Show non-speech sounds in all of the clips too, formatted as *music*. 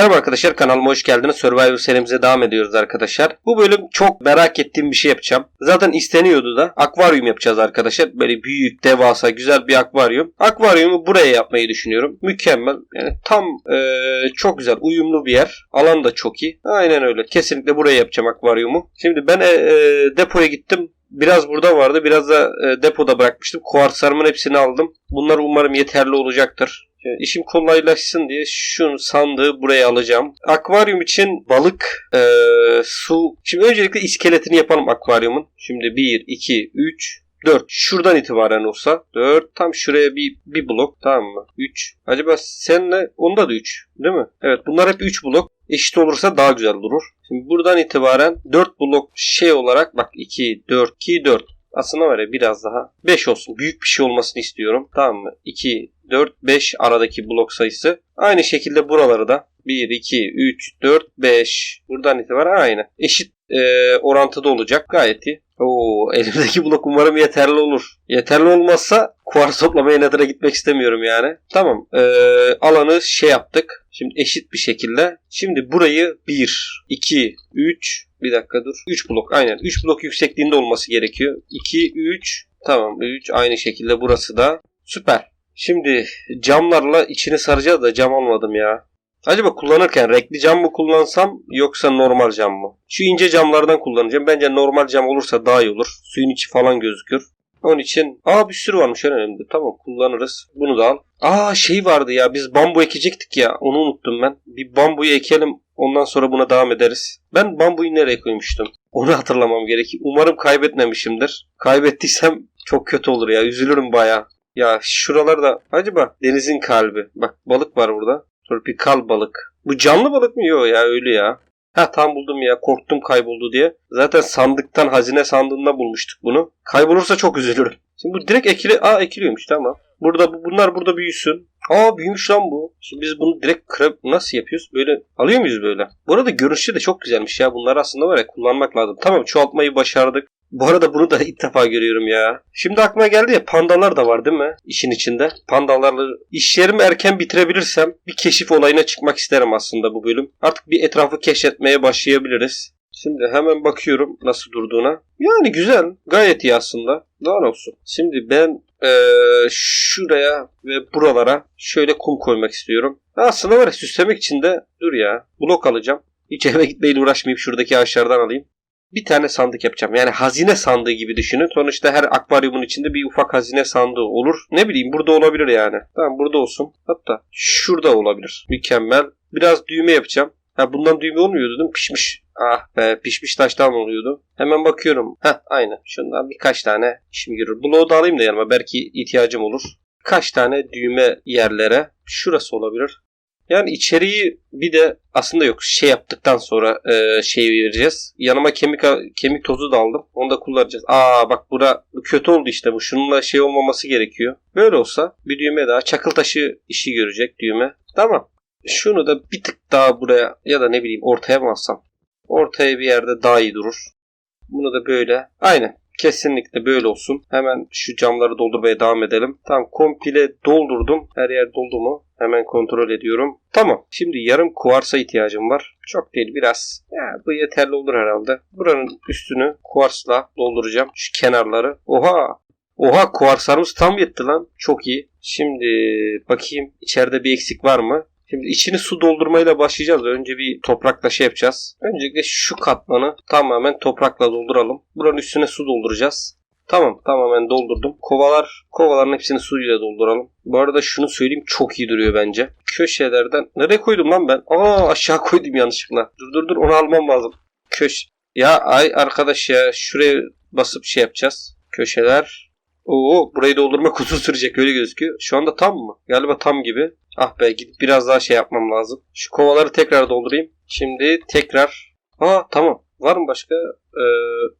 Merhaba arkadaşlar kanalıma hoş geldiniz. Survivor serimize devam ediyoruz arkadaşlar. Bu bölüm çok merak ettiğim bir şey yapacağım. Zaten isteniyordu da. Akvaryum yapacağız arkadaşlar. Böyle büyük, devasa, güzel bir akvaryum. Akvaryumu buraya yapmayı düşünüyorum. Mükemmel. Yani tam eee, çok güzel, uyumlu bir yer. Alan da çok iyi. Aynen öyle. Kesinlikle buraya yapacağım akvaryumu. Şimdi ben eee, depoya gittim. Biraz burada vardı. Biraz da e, depoda bırakmıştım. Kuartslarımın hepsini aldım. Bunlar umarım yeterli olacaktır. İşim kolaylaşsın diye şu sandığı buraya alacağım. Akvaryum için balık, e, su. Şimdi öncelikle iskeletini yapalım akvaryumun. Şimdi 1, 2, 3, 4. Şuradan itibaren olsa 4. Tam şuraya bir, bir blok. Tamam mı? 3. Acaba senle onda da 3. Değil mi? Evet bunlar hep 3 blok. Eşit olursa daha güzel durur. Şimdi buradan itibaren 4 blok şey olarak bak 2, 4, 2, 4. Aslında var ya biraz daha 5 olsun. Büyük bir şey olmasını istiyorum. Tamam mı? 2, 4, 5 aradaki blok sayısı. Aynı şekilde buraları da 1, 2, 3, 4, 5. Buradan itibaren aynı. Eşit e, orantıda olacak. Gayet iyi. Oo, *laughs* elimdeki blok umarım yeterli olur. Yeterli olmazsa kuars toplamaya Nether'a gitmek istemiyorum yani. Tamam. e, alanı şey yaptık. Şimdi eşit bir şekilde. Şimdi burayı 1, 2, 3, bir dakika dur. 3 blok aynen. 3 blok yüksekliğinde olması gerekiyor. 2, 3, tamam 3 aynı şekilde burası da. Süper. Şimdi camlarla içini saracağız da cam almadım ya. Acaba kullanırken renkli cam mı kullansam yoksa normal cam mı? Şu ince camlardan kullanacağım. Bence normal cam olursa daha iyi olur. Suyun içi falan gözükür. Onun için aa bir sürü varmış önemli. Tamam kullanırız. Bunu da al. Aa şey vardı ya biz bambu ekecektik ya. Onu unuttum ben. Bir bambuyu ekelim. Ondan sonra buna devam ederiz. Ben bambuyu nereye koymuştum? Onu hatırlamam gerekiyor. Umarım kaybetmemişimdir. Kaybettiysem çok kötü olur ya. Üzülürüm baya. Ya şuralarda acaba denizin kalbi. Bak balık var burada. Tropikal balık. Bu canlı balık mı? Yok ya öyle ya. Ha tam buldum ya korktum kayboldu diye. Zaten sandıktan hazine sandığında bulmuştuk bunu. Kaybolursa çok üzülürüm. Şimdi bu direkt ekili... Aa ekiliyormuş tamam. Burada bu- bunlar burada büyüsün. Aa büyümüş lan bu. Şimdi biz bunu direkt kırıp nasıl yapıyoruz? Böyle alıyor muyuz böyle? Bu arada görünüşü de çok güzelmiş ya. Bunları aslında var ya kullanmak lazım. Tamam çoğaltmayı başardık. Bu arada bunu da *laughs* ilk defa görüyorum ya. Şimdi aklıma geldi ya pandalar da var değil mi? İşin içinde. Pandalarla işlerimi erken bitirebilirsem bir keşif olayına çıkmak isterim aslında bu bölüm. Artık bir etrafı keşfetmeye başlayabiliriz. Şimdi hemen bakıyorum nasıl durduğuna. Yani güzel. Gayet iyi aslında. Daha olsun. Şimdi ben eee, şuraya ve buralara şöyle kum koymak istiyorum. Aslında var ya süslemek için de dur ya blok alacağım. Hiç eve gitmeyle uğraşmayayım. Şuradaki ağaçlardan alayım bir tane sandık yapacağım. Yani hazine sandığı gibi düşünün. Sonuçta her akvaryumun içinde bir ufak hazine sandığı olur. Ne bileyim burada olabilir yani. Tamam burada olsun. Hatta şurada olabilir. Mükemmel. Biraz düğme yapacağım. Ha bundan düğme olmuyordu değil mi? Pişmiş. Ah be pişmiş taştan oluyordu. Hemen bakıyorum. Heh aynı. Şundan birkaç tane işim görür. Bloğu da alayım da yanıma. Belki ihtiyacım olur. Kaç tane düğme yerlere. Şurası olabilir. Yani içeriği bir de aslında yok şey yaptıktan sonra e, şey vereceğiz. Yanıma kemik kemik tozu da aldım. Onu da kullanacağız. Aa bak bura bu kötü oldu işte bu. Şununla şey olmaması gerekiyor. Böyle olsa bir düğme daha çakıl taşı işi görecek düğme. Tamam. Şunu da bir tık daha buraya ya da ne bileyim ortaya mı alsam? Ortaya bir yerde daha iyi durur. Bunu da böyle. Aynen. Kesinlikle böyle olsun. Hemen şu camları doldurmaya devam edelim. Tamam komple doldurdum. Her yer doldu mu? Hemen kontrol ediyorum. Tamam. Şimdi yarım kuarsa ihtiyacım var. Çok değil biraz. Ya bu yeterli olur herhalde. Buranın üstünü kuarsla dolduracağım. Şu kenarları. Oha. Oha kuarslarımız tam yetti lan. Çok iyi. Şimdi bakayım içeride bir eksik var mı? Şimdi içini su doldurmayla başlayacağız. Önce bir toprakla şey yapacağız. Öncelikle şu katmanı tamamen toprakla dolduralım. Buranın üstüne su dolduracağız. Tamam tamamen doldurdum. Kovalar, kovaların hepsini suyla dolduralım. Bu arada şunu söyleyeyim çok iyi duruyor bence. Köşelerden nereye koydum lan ben? Aa aşağı koydum yanlışlıkla. Dur dur dur onu almam lazım. Köş ya ay arkadaş ya şuraya basıp şey yapacağız. Köşeler. Oo burayı doldurmak *laughs* uzun sürecek öyle gözüküyor. Şu anda tam mı? Galiba tam gibi. Ah be gidip biraz daha şey yapmam lazım. Şu kovaları tekrar doldurayım. Şimdi tekrar. Aa tamam. Var mı başka? Ee,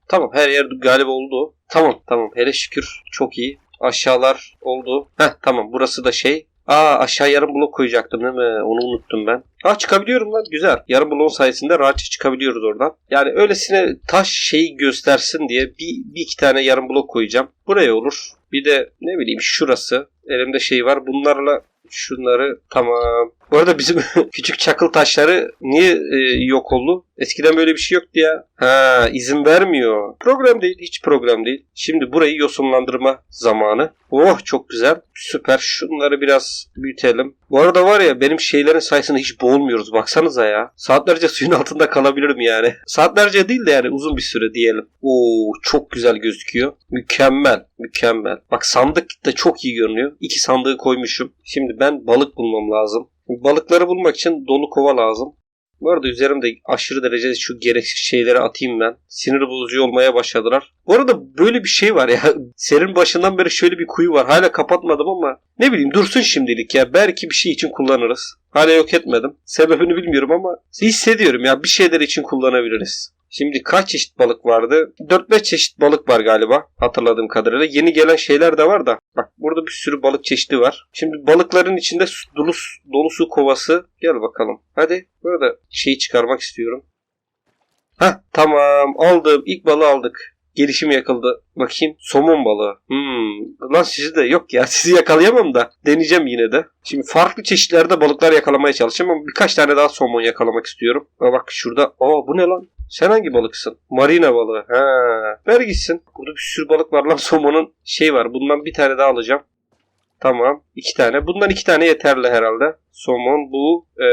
tamam her yer galiba oldu. Tamam tamam hele şükür çok iyi. Aşağılar oldu. Heh tamam burası da şey. Aa aşağı yarım blok koyacaktım değil mi? Onu unuttum ben. Aa çıkabiliyorum lan güzel. Yarım bloğun sayesinde rahatça çıkabiliyoruz oradan. Yani öylesine taş şeyi göstersin diye bir, bir iki tane yarım blok koyacağım. Buraya olur. Bir de ne bileyim şurası. Elimde şey var. Bunlarla şunları tamam. Bu arada bizim *laughs* küçük çakıl taşları niye e, yok oldu? Eskiden böyle bir şey yoktu ya. Ha izin vermiyor. Problem değil. Hiç problem değil. Şimdi burayı yosunlandırma zamanı. Oh çok güzel. Süper. Şunları biraz büyütelim. Bu arada var ya benim şeylerin sayısını hiç boğulmuyoruz. Baksanıza ya. Saatlerce *laughs* suyun altında kalabilirim yani. Saatlerce değil de yani uzun bir süre diyelim. Oo çok güzel gözüküyor. Mükemmel. Mükemmel. Bak sandık da çok iyi görünüyor. İki sandığı koymuşum. Şimdi ben balık bulmam lazım. Balıkları bulmak için dolu kova lazım. Bu arada üzerimde aşırı derecede şu gereksiz şeyleri atayım ben. Sinir bozucu olmaya başladılar. Bu arada böyle bir şey var ya. *laughs* Serin başından beri şöyle bir kuyu var. Hala kapatmadım ama ne bileyim dursun şimdilik ya. Belki bir şey için kullanırız. Hala yok etmedim. Sebebini bilmiyorum ama hissediyorum ya bir şeyler için kullanabiliriz. Şimdi kaç çeşit balık vardı? 4-5 çeşit balık var galiba hatırladığım kadarıyla. Yeni gelen şeyler de var da. Bak burada bir sürü balık çeşidi var. Şimdi balıkların içinde dolu, dolu su kovası. Gel bakalım. Hadi burada şeyi çıkarmak istiyorum. Ha tamam aldım. İlk balığı aldık. Gelişim yakıldı. Bakayım. Somon balığı. Hmm. Lan sizi de yok ya. *laughs* Sizi yakalayamam da. Deneyeceğim yine de. Şimdi farklı çeşitlerde balıklar yakalamaya çalışacağım ama birkaç tane daha somon yakalamak istiyorum. Aa, bak şurada. Aa bu ne lan? Sen hangi balıksın? Marina balığı. Ha. Ver gitsin. Burada bir sürü balık var lan *laughs* somonun. Şey var. Bundan bir tane daha alacağım. Tamam. iki tane. Bundan iki tane yeterli herhalde. Somon bu. Ee,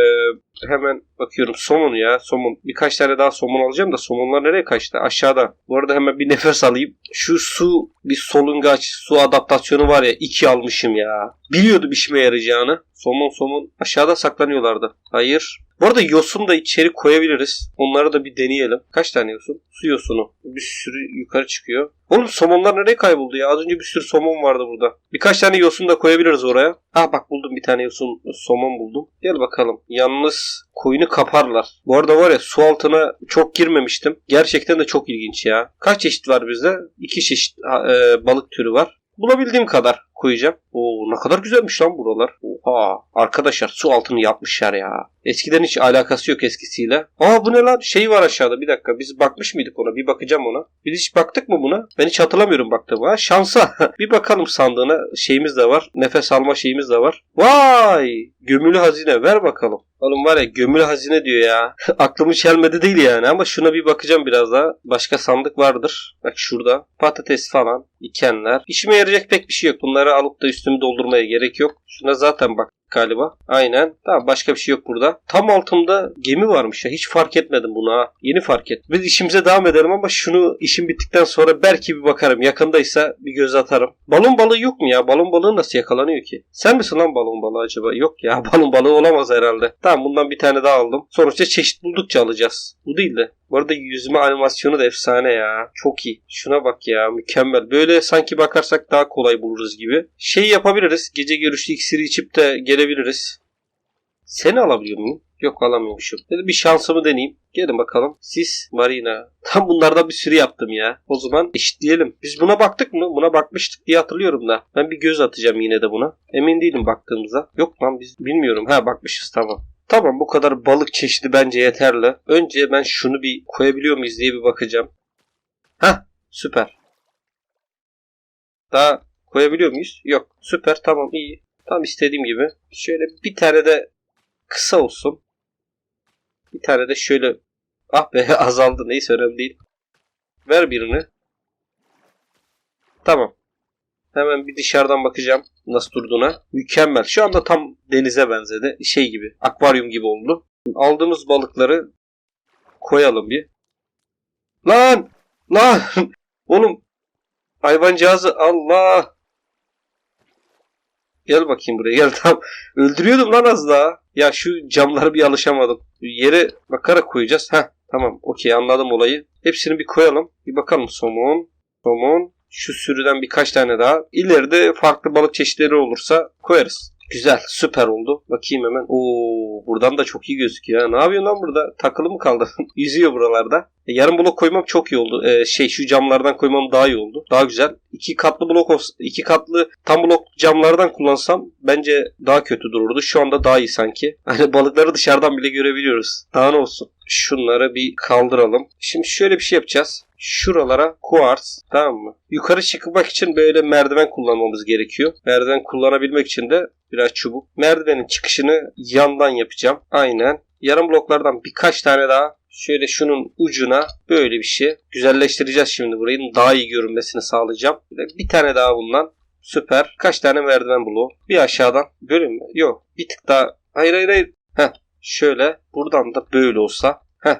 hemen bakıyorum. Somon ya. Somon. Birkaç tane daha somon alacağım da somonlar nereye kaçtı? Aşağıda. Bu arada hemen bir *laughs* nefes alayım. Şu su bir solungaç su adaptasyonu var ya. iki almışım ya. Biliyordum işime yarayacağını. Somon somon aşağıda saklanıyorlardı. Hayır. Bu arada yosun da içeri koyabiliriz. Onları da bir deneyelim. Kaç tane yosun? Su yosunu. Bir sürü yukarı çıkıyor. Oğlum somonlar nereye kayboldu ya? Az önce bir sürü somon vardı burada. Birkaç tane yosun da koyabiliriz oraya. Ha bak buldum bir tane yosun somon buldum. Gel bakalım. Yalnız koyunu kaparlar. Bu arada var ya su altına çok girmemiştim. Gerçekten de çok ilginç ya. Kaç çeşit var bizde? İki çeşit e, balık türü var. Bulabildiğim kadar koyacağım. Oo ne kadar güzelmiş lan buralar. Oha. Arkadaşlar su altını yapmışlar ya. Eskiden hiç alakası yok eskisiyle. Aa bu ne lan? Şey var aşağıda bir dakika. Biz bakmış mıydık ona? Bir bakacağım ona. Biz hiç baktık mı buna? Ben hiç hatırlamıyorum baktığımı. Ha şansa. *laughs* bir bakalım sandığına. Şeyimiz de var. Nefes alma şeyimiz de var. Vay! Gömülü hazine. Ver bakalım. Oğlum var ya gömülü hazine diyor ya. *laughs* Aklımı çelmedi değil yani ama şuna bir bakacağım biraz daha. Başka sandık vardır. Bak şurada. Patates falan. Dikenler. İşime yarayacak pek bir şey yok. Bunları alıp da üstümü doldurmaya gerek yok. Şuna zaten bak galiba. Aynen. Tamam başka bir şey yok burada. Tam altımda gemi varmış ya. Hiç fark etmedim bunu ha. Yeni fark ettim. Biz işimize devam edelim ama şunu işim bittikten sonra belki bir bakarım. Yakındaysa bir göz atarım. Balon balığı yok mu ya? Balon balığı nasıl yakalanıyor ki? Sen misin lan balon balığı acaba? Yok ya *laughs* balon balığı olamaz herhalde. Tamam bundan bir tane daha aldım. Sonuçta çeşit buldukça alacağız. Bu değil de. Bu arada yüzme animasyonu da efsane ya. Çok iyi. Şuna bak ya mükemmel. Böyle sanki bakarsak daha kolay buluruz gibi. Şey yapabiliriz. Gece görüşlü iksiri içip de gelebiliriz. Seni alabiliyor muyum? Yok alamıyormuşum. Dedim bir şansımı deneyeyim. Gelin bakalım. Sis, Marina. *laughs* Tam bunlardan bir sürü yaptım ya. O zaman eşitleyelim. Biz buna baktık mı? Buna bakmıştık diye hatırlıyorum da. Ben bir göz atacağım yine de buna. Emin değilim baktığımıza. Yok lan biz bilmiyorum. Ha bakmışız tamam. Tamam bu kadar balık çeşidi bence yeterli. Önce ben şunu bir koyabiliyor muyuz diye bir bakacağım. Ha süper. Daha koyabiliyor muyuz? Yok. Süper tamam iyi. Tam istediğim gibi. Şöyle bir tane de kısa olsun. Bir tane de şöyle ah be *laughs* azaldı neyse önemli değil. Ver birini. Tamam. Hemen bir dışarıdan bakacağım nasıl durduğuna. Mükemmel. Şu anda tam denize benzedi. Şey gibi. Akvaryum gibi oldu. Aldığımız balıkları koyalım bir. Lan! Lan! *laughs* Oğlum hayvancağızı Allah! Gel bakayım buraya gel *laughs* tam. Öldürüyordum lan az daha. Ya şu camlara bir alışamadım. Yere bakarak koyacağız. Heh tamam okey anladım olayı. Hepsini bir koyalım. Bir bakalım somon. Somon. Şu sürüden birkaç tane daha. İleride farklı balık çeşitleri olursa koyarız. Güzel süper oldu. Bakayım hemen. Oo buradan da çok iyi gözüküyor. Ne yapıyorsun lan burada? Takılı mı kaldı? *laughs* Yüzüyor buralarda. E, yarım blok koymam çok iyi oldu. E, şey şu camlardan koymam daha iyi oldu. Daha güzel. İki katlı blok iki katlı tam blok camlardan kullansam bence daha kötü dururdu. Şu anda daha iyi sanki. *laughs* Hani balıkları dışarıdan bile görebiliyoruz. Daha ne olsun. Şunları bir kaldıralım. Şimdi şöyle bir şey yapacağız. Şuralara kuars tamam mı? Yukarı çıkmak için böyle merdiven kullanmamız gerekiyor. Merdiven kullanabilmek için de biraz çubuk. Merdivenin çıkışını yandan yapacağım. Aynen. Yarım bloklardan birkaç tane daha şöyle şunun ucuna böyle bir şey güzelleştireceğiz şimdi burayı. Daha iyi görünmesini sağlayacağım. Bir, tane daha bundan. Süper. Kaç tane merdiven bloğu? Bir aşağıdan. Böyle mi? Yok. Bir tık daha. Hayır hayır hayır. Heh. Şöyle. Buradan da böyle olsa. Heh.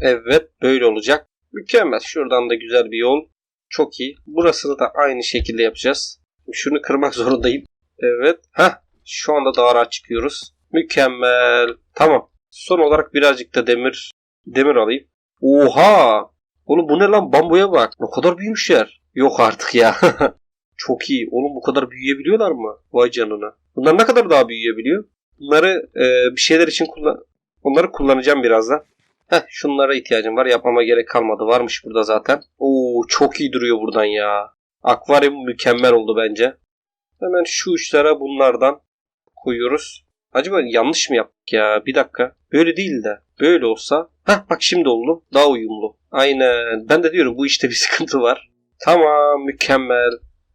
Evet. Böyle olacak. Mükemmel. Şuradan da güzel bir yol. Çok iyi. Burasını da aynı şekilde yapacağız. Şunu kırmak *laughs* zorundayım. Evet. Heh. Şu anda daha rahat çıkıyoruz. Mükemmel. Tamam. Son olarak birazcık da demir demir alayım. Oha! Oğlum bu ne lan? Bambuya bak. Ne kadar büyümüş yer. Yok artık ya. *laughs* Çok iyi. Oğlum bu kadar büyüyebiliyorlar mı? Vay canına. Bunlar ne kadar daha büyüyebiliyor? Bunları e, bir şeyler için kullan... Onları kullanacağım birazdan. Heh şunlara ihtiyacım var. Yapmama gerek kalmadı. Varmış burada zaten. Oo çok iyi duruyor buradan ya. Akvaryum mükemmel oldu bence. Hemen şu uçlara bunlardan koyuyoruz. Acaba yanlış mı yaptık ya? Bir dakika. Böyle değil de. Böyle olsa. Heh bak şimdi oldu. Daha uyumlu. Aynen. Ben de diyorum bu işte bir *laughs* sıkıntı var. Tamam mükemmel.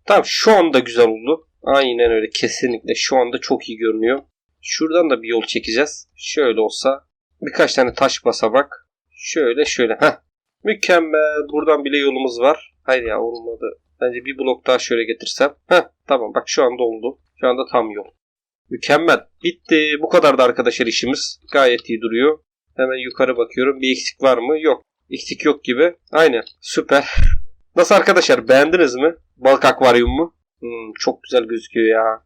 Tamam şu anda güzel oldu. Aynen öyle kesinlikle. Şu anda çok iyi görünüyor. Şuradan da bir yol çekeceğiz. Şöyle olsa. Birkaç tane taş basamak. Şöyle şöyle. Heh. Mükemmel. Buradan bile yolumuz var. Hayır ya olmadı. Bence bir blok daha şöyle getirsem. Heh tamam bak şu anda oldu. Şu anda tam yol. Mükemmel. Bitti. Bu kadar da arkadaşlar işimiz. Gayet iyi duruyor. Hemen yukarı bakıyorum. Bir eksik var mı? Yok. Eksik yok gibi. Aynen. Süper. Nasıl arkadaşlar? Beğendiniz mi? Balık akvaryum mu? Hmm, çok güzel gözüküyor ya.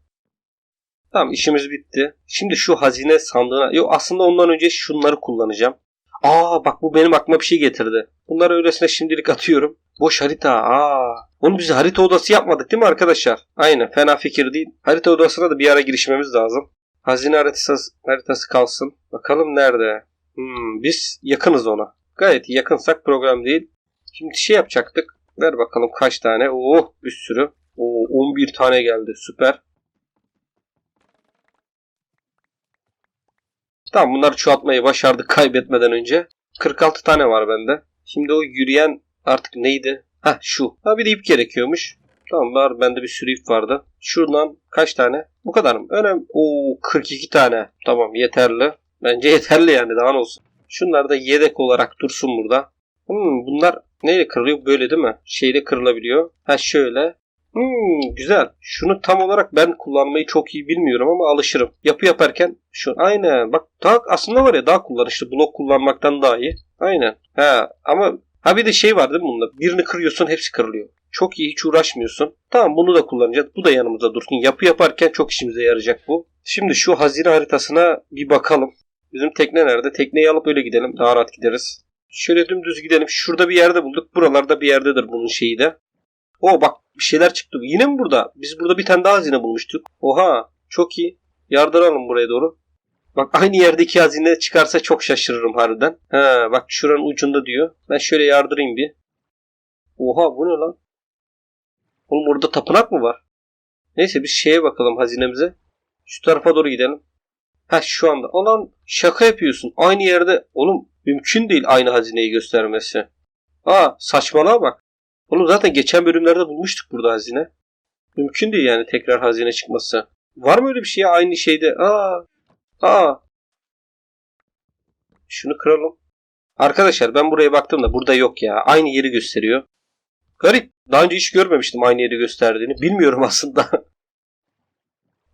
Tamam işimiz bitti. Şimdi şu hazine sandığına... Yok aslında ondan önce şunları kullanacağım. Aa bak bu benim aklıma bir şey getirdi. Bunları öylesine şimdilik atıyorum. Boş harita. Aa. Onu biz harita odası yapmadık değil mi arkadaşlar? Aynen fena fikir değil. Harita odasına da bir ara girişmemiz lazım. Hazine haritası, haritası kalsın. Bakalım nerede? Hmm, biz yakınız ona. Gayet yakınsak program değil. Şimdi şey yapacaktık. Ver bakalım kaç tane. Oh bir sürü. Oo 11 tane geldi. Süper. Tamam bunları çoğaltmayı başardık *laughs* kaybetmeden önce. 46 tane var bende. Şimdi o yürüyen artık neydi? Ha şu. Ha bir de ip gerekiyormuş. Tamam var bende bir sürü ip vardı. Şuradan kaç tane? Bu kadar mı? Önemli. Oo 42 tane. Tamam yeterli. Bence *laughs* yeterli yani daha ne olsun. Şunlar da yedek olarak dursun burada. Hmm, bunlar neyle kırılıyor? Böyle değil mi? Şeyle kırılabiliyor. Ha şöyle. Hmm, güzel. Şunu tam olarak ben kullanmayı çok iyi bilmiyorum ama alışırım. Yapı yaparken şu aynen bak daha aslında var ya daha kullanışlı. Blok kullanmaktan daha iyi. Aynen. Ha ama ha bir de şey var değil mi bunda? Birini kırıyorsun hepsi kırılıyor. Çok iyi hiç uğraşmıyorsun. Tamam bunu da kullanacağız. Bu da yanımızda dursun. Yapı yaparken çok işimize yarayacak bu. Şimdi şu hazine haritasına bir bakalım. Bizim tekne nerede? Tekneyi alıp öyle gidelim. Daha rahat gideriz. Şöyle dümdüz gidelim. Şurada bir yerde bulduk. Buralarda bir yerdedir bunun şeyi de. O bak bir şeyler çıktı. Yine mi burada? Biz burada bir tane daha hazine bulmuştuk. Oha çok iyi. Yardıralım buraya doğru. Bak aynı yerdeki hazine çıkarsa çok şaşırırım harbiden. Ha bak şuranın ucunda diyor. Ben şöyle yardırayım bir. Oha bu ne lan? Oğlum burada tapınak mı var? Neyse biz şeye bakalım hazinemize. Şu tarafa doğru gidelim. Ha şu anda. Olan şaka yapıyorsun. Aynı yerde. Oğlum mümkün değil aynı hazineyi göstermesi. Aa saçmalığa bak. Oğlum zaten geçen bölümlerde bulmuştuk burada hazine. Mümkün değil yani tekrar hazine çıkması. Var mı öyle bir şey ya aynı şeyde? Aa. Aa. Şunu kıralım. Arkadaşlar ben buraya baktığımda burada yok ya. Aynı yeri gösteriyor. Garip. Daha önce hiç görmemiştim aynı yeri gösterdiğini. Bilmiyorum *laughs* aslında.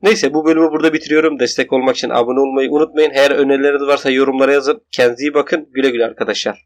Neyse bu bölümü burada bitiriyorum. Destek olmak için abone olmayı unutmayın. Eğer önerileriniz varsa yorumlara yazın. Kendinize iyi bakın. Güle güle arkadaşlar.